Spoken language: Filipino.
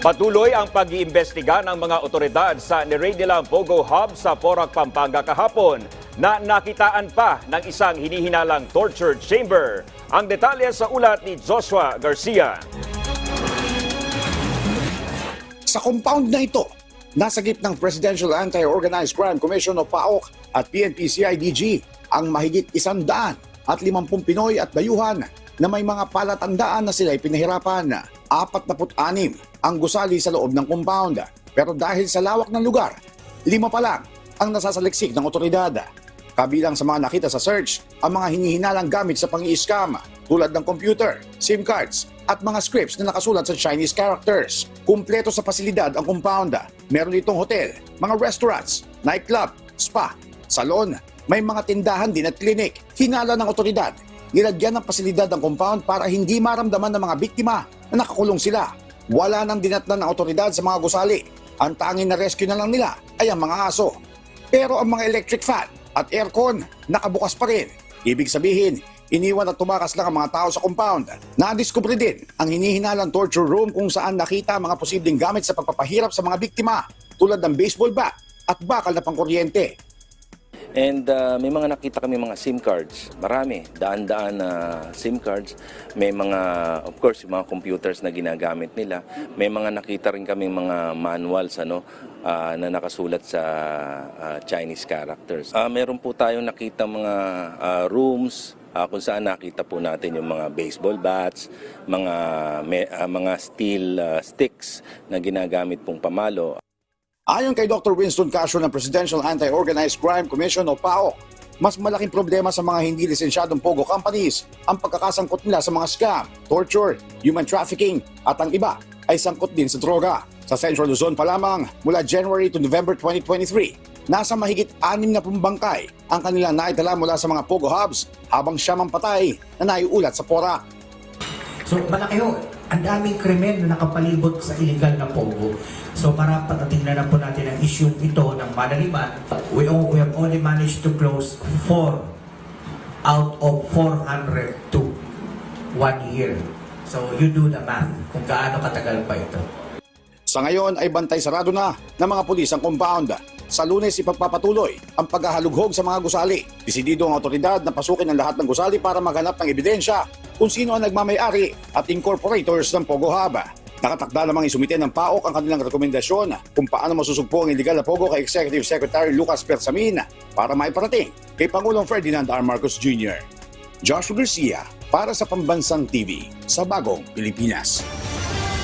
Patuloy ang pag-iimbestiga ng mga otoridad sa niraid nilang Pogo Hub sa Porac, Pampanga kahapon na nakitaan pa ng isang hinihinalang torture chamber. Ang detalye sa ulat ni Joshua Garcia. Sa compound na ito, nasagip ng Presidential Anti-Organized Crime Commission o PAOK at PNP-CIDG ang mahigit isandaan at limampung Pinoy at dayuhan na may mga palatandaan na sila'y pinahirapan. Apat na anim ang gusali sa loob ng compound. Pero dahil sa lawak ng lugar, lima pa lang ang nasasaliksik ng otoridad. Kabilang sa mga nakita sa search, ang mga hinihinalang gamit sa pang-i-scam tulad ng computer, SIM cards, at mga scripts na nakasulat sa Chinese characters. Kumpleto sa pasilidad ang compound. Meron itong hotel, mga restaurants, nightclub, spa, salon, may mga tindahan din at klinik. Hinala ng otoridad, nilagyan ng pasilidad ang compound para hindi maramdaman ng mga biktima na nakakulong sila. Wala nang dinatnan ng otoridad sa mga gusali. Ang tanging na rescue na lang nila ay ang mga aso. Pero ang mga electric fan at aircon nakabukas pa rin. Ibig sabihin, iniwan at tumakas lang ang mga tao sa compound. Nadiskubre din ang hinihinalang torture room kung saan nakita mga posibleng gamit sa pagpapahirap sa mga biktima tulad ng baseball bat at bakal na pangkuryente. And uh, may mga nakita kami mga SIM cards. Marami, daan-daan na SIM cards. May mga, of course, yung mga computers na ginagamit nila. May mga nakita rin kami mga manuals ano, ah, na nakasulat sa ah, Chinese characters. Ah, meron po tayong nakita mga ah, rooms ah, kung saan nakita po natin yung mga baseball bats, mga, me- ah, mga steel ah, sticks na ginagamit pong pamalo. Ayon kay Dr. Winston Castro ng Presidential Anti-Organized Crime Commission o PAO, mas malaking problema sa mga hindi lisensyadong POGO companies ang pagkakasangkot nila sa mga scam, torture, human trafficking at ang iba ay sangkot din sa droga. Sa Central Luzon pa lamang mula January to November 2023, nasa mahigit anim na pumbangkay ang kanilang naitala mula sa mga POGO hubs habang siyamang patay na naiulat sa Porac. So malaki ho, ang daming krimen na nakapalibot sa illegal na pogo. So para patatingnan na po natin ang issue ito ng Manaliman, we, we have only managed to close 4 out of 400 to one year. So you do the math kung gaano katagal pa ito. Sa ngayon ay bantay sarado na ng mga pulis ang compound. Sa lunes ipagpapatuloy ang paghahalughog sa mga gusali. Desidido ang otoridad na pasukin ang lahat ng gusali para maghanap ng ebidensya kung sino ang nagmamayari at incorporators ng Pogo Hub. Nakatakda namang isumite ng PAOK ang kanilang rekomendasyon kung paano masusugpo ang illegal na Pogo kay Executive Secretary Lucas Persamin para maiparating kay Pangulong Ferdinand R. Marcos Jr. Joshua Garcia para sa Pambansang TV sa Bagong Pilipinas.